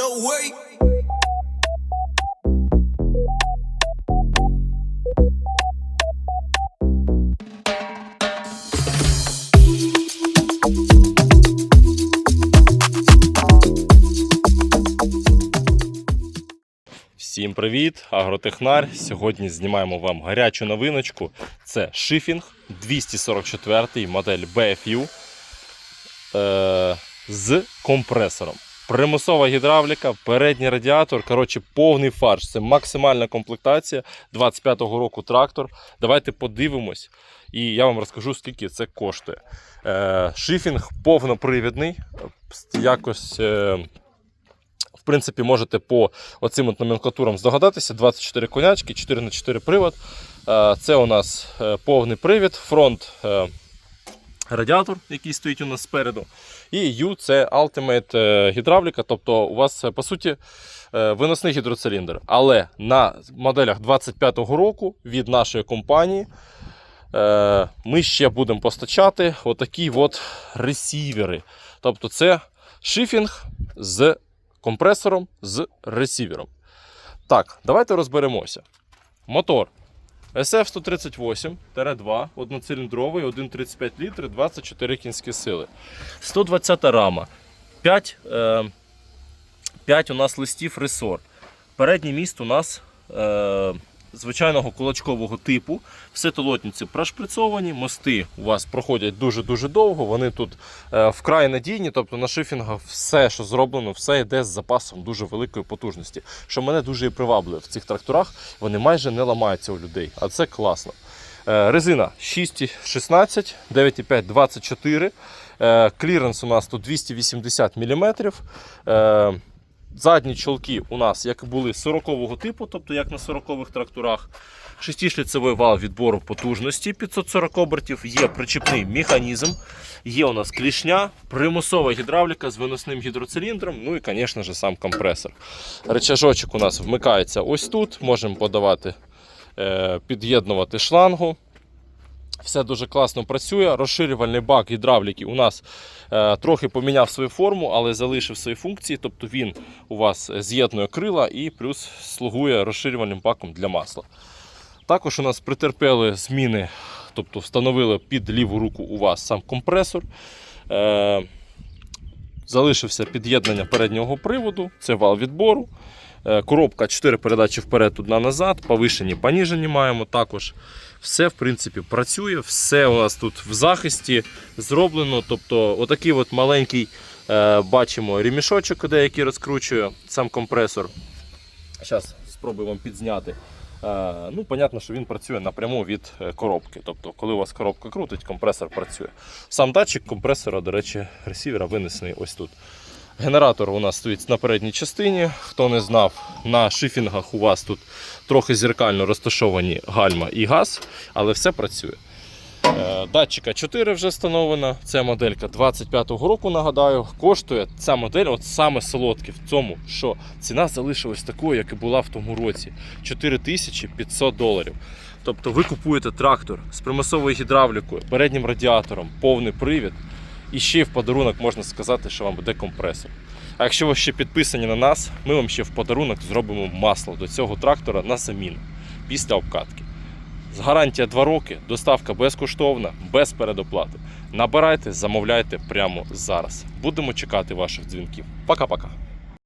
away. Всім привіт, агротехнар. Сьогодні знімаємо вам гарячу новиночку. Це шифінг 244 модель BFU е, з компресором. Примусова гідравліка, передній радіатор, коротше, повний фарш. Це максимальна комплектація 25-го року трактор. Давайте подивимось, і я вам розкажу, скільки це коштує. Е, шифінг повнопривідний, якось. Е, в принципі, можете по оцим от номенклатурам здогадатися. 24 конячки, 4 на 4 привод. Е, Це у нас повний привід, фронт радіатор, який стоїть у нас спереду. І U це Ultimate е, гідравліка, тобто у вас, е, по суті, е, виносний гідроциліндр. Але на моделях 25-го року від нашої компанії ми ще будемо постачати отакі от ресівери. Тобто це шифінг з компресором з ресівером. Так, давайте розберемося. Мотор SF-138-2, одноциліндровий, 1,35 літри, 24 кінські сили. 120 рама. 5, е, 5 у нас листів ресор. Передній міст у нас е, звичайного кулачкового типу. Все толотниці прошприцовані, мости у вас проходять дуже-дуже довго. Вони тут е, вкрай надійні, тобто на шифінгах все, що зроблено, все йде з запасом дуже великої потужності. Що мене дуже і приваблює в цих тракторах, вони майже не ламаються у людей, а це класно. Е, Резина 6,16, 9,5, 24. Е, Кліренс у нас тут 280 мм. Задні чолки у нас як були 40-го типу, тобто як на 40-х тракторах. Шестишліцевий вал відбору потужності 540 обертів, є причіпний механізм, є у нас клішня, примусова гідравліка з виносним гідроциліндром, ну і, звісно ж, сам компресор. Речажочок у нас вмикається ось тут. Можемо подавати, е, під'єднувати шлангу. Все дуже класно працює. Розширювальний бак гідравліки у нас е, трохи поміняв свою форму, але залишив свої функції. Тобто він у вас з'єднує крила і плюс слугує розширювальним баком для масла. Також у нас претерпели зміни, тобто встановили під ліву руку у вас сам компресор. Е, залишився під'єднання переднього приводу, це вал відбору. Е, Коробка 4 передачі вперед, одна назад, повишені, поніжені маємо також. Все, в принципі, працює, все у нас тут в захисті зроблено. Тобто, отакий от маленький е, бачимо ремішочок, деякий розкручує сам компресор. Зараз спробую вам підзняти. Е, ну, понятно, що він працює напряму від коробки. Тобто, коли у вас коробка крутить, компресор працює. Сам датчик компресора, до речі, ресівера винесений ось тут. Генератор у нас стоїть на передній частині. Хто не знав, на шифінгах у вас тут трохи зеркально розташовані гальма і газ, але все працює. Е, Датчика 4 вже встановлена. Це моделька 25-го року, нагадаю. Коштує ця модель, от саме солодке в цьому, що ціна залишилась такою, як і була в тому році 4500 доларів. Тобто ви купуєте трактор з примусовою гідравлікою, переднім радіатором, повний привід. І ще в подарунок можна сказати, що вам буде компресор. А якщо ви ще підписані на нас, ми вам ще в подарунок зробимо масло до цього трактора на заміну після обкатки. З гарантія 2 роки, доставка безкоштовна, без передоплати. Набирайте, замовляйте прямо зараз. Будемо чекати ваших дзвінків. Пока-пока.